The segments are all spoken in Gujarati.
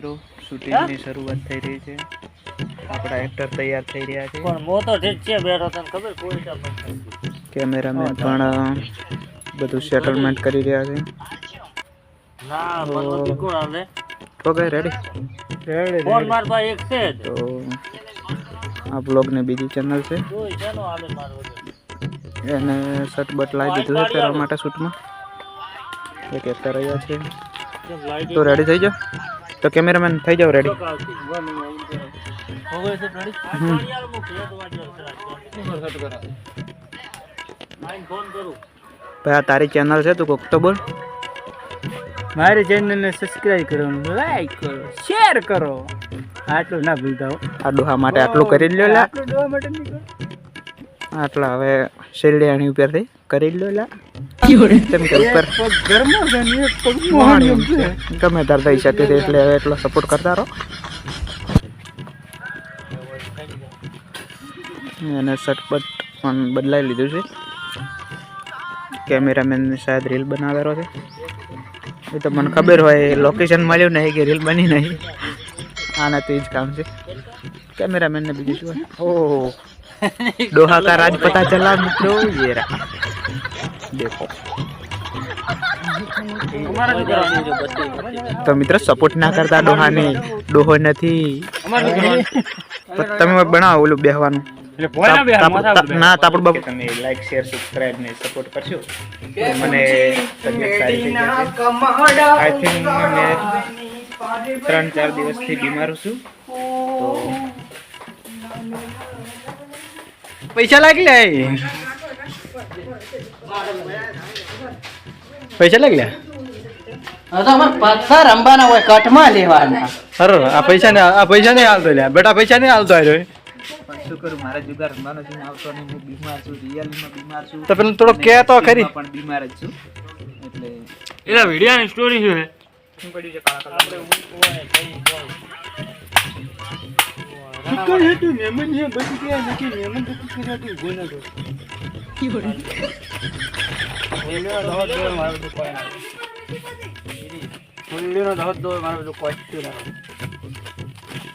મિત્રો શૂટિંગની શરૂઆત થઈ રહી છે. આપણા એક્ટર તૈયાર થઈ રહ્યા છે. પણ મો તો ઠીક છે બેઠો તને ખબર કોઈ પણ કેમેરામેન પણ બધું સેટલમેન્ટ કરી રહ્યા છે. ના ભગવતી કોણ આવે તો ગઈ રેડી ફોન માર પાસે એક છે તો આ બ્લોગ ને બીજી ચેનલ છે. એને શર્ટ બટ લાવી દીધું છે પહેરવા માટે શૂટમાં. એક એક્ટર રહ્યા છે. તો રેડી થઈ જાઓ તો કેમેરામેન થઈ જાઓ રેડી ભાઈ આ તારી ચેનલ છે તું કોક તો બોલ. મારી ચેનલને સબસ્ક્રાઇબ કરો લાઈક કરો શેર કરો. આટલું ના ભૂલતા આ ડોહા માટે આટલું કરી લો લ્યો લા. આટલું જોવા હવે શેરડીયાની ઉપરથી કરી લો લ્યો લા. તેમ કે ઉપર પગ ઘરમાં છે ને એક પગ મોહણીયમ છે. ગમે તાર થઈ શકે છે એટલે હવે એટલો સપોર્ટ કરતા રહો. એને સટપટ પણ બદલાઈ લીધું છે. કેમેરામેન શાયદ રીલ બનાવેલો છે. એ તો મને ખબર હોય લોકેશન મળ્યું નહીં કે રીલ બની નહીં. આના તો એ જ કામ છે. કેમેરામેન ને બીજું શું હોય? ઓહ. ડોહા કા રાજ પતા ચલા મિત્રો ये તો મિત્ર સપોર્ટ ના કરતા ડોહાને ડોહો નથી. તમે બનાવો ઓલું બેહવાનું. ના તાપડ બાપુ તમે લાઈક શેર સબસ્ક્રાઇબ ને સપોર્ટ કરશો? મને આઈ થિંક મને ત્રણ ચાર દિવસથી બીમાર છું. પૈસા લાગી લે. પૈસા લાગી લે? પથ્થર રમવાના હોય કટમાં લેવાના. સર આ પૈસા ને આ પૈસા નહીં હાલતો લ્યા બેટા પૈસા નહીં હાલતો આવ્યો શું કરું? મારા જુગાર રમવાનો છે આવતો નહીં. હું બીમાર છું રિયલમાં બીમાર છું. તો પેલું થોડો કે તો ખરી. પણ બીમાર જ છું. એટલે એલા વિડિયાની સ્ટોરી શું શું પડ્યું છે? કાળા કલર ફુલ્લીનો ધોધ દો મારો બધું કોસ્ટ્યુ લાવો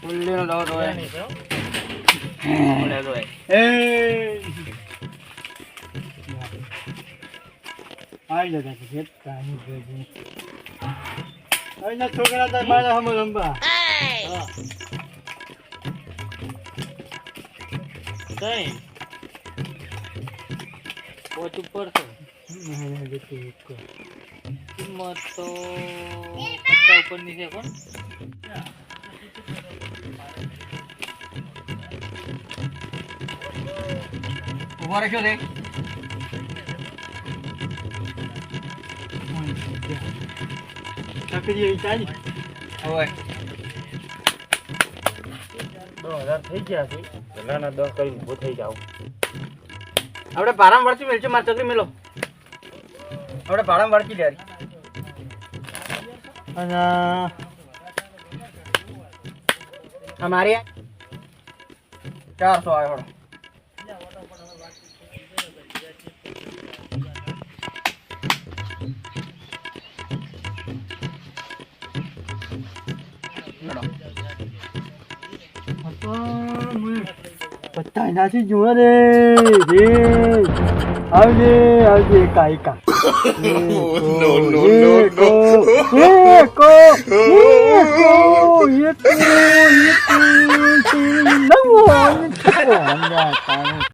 ફુલ્લીનો હોય એ આઈ જતા છે કાની ભેજી આઈ ના છોકરા તો મારા હમ રંબા કઈ પોચ ઉપર છે કિંમત તો પચાસ ઉપરની છે કોણ ઊભો રહેશો રે. ચકરી ચાલી. હોય દસ હજાર થઈ ગયા છે. પહેલાના દસ કરી ઊભો થઈ જાવ આપણે ભાડામાં વળતી મેળશે માર ચકરી મેલો આપણે ભાડામાં વળતી લે અને અમારી ચારસો આવ્યો પત્તા એનાથી જુઓ રે રે આવજે આવજે કાઈ કા નો નો નો નો એકો એકો એકો એકો એકો નવો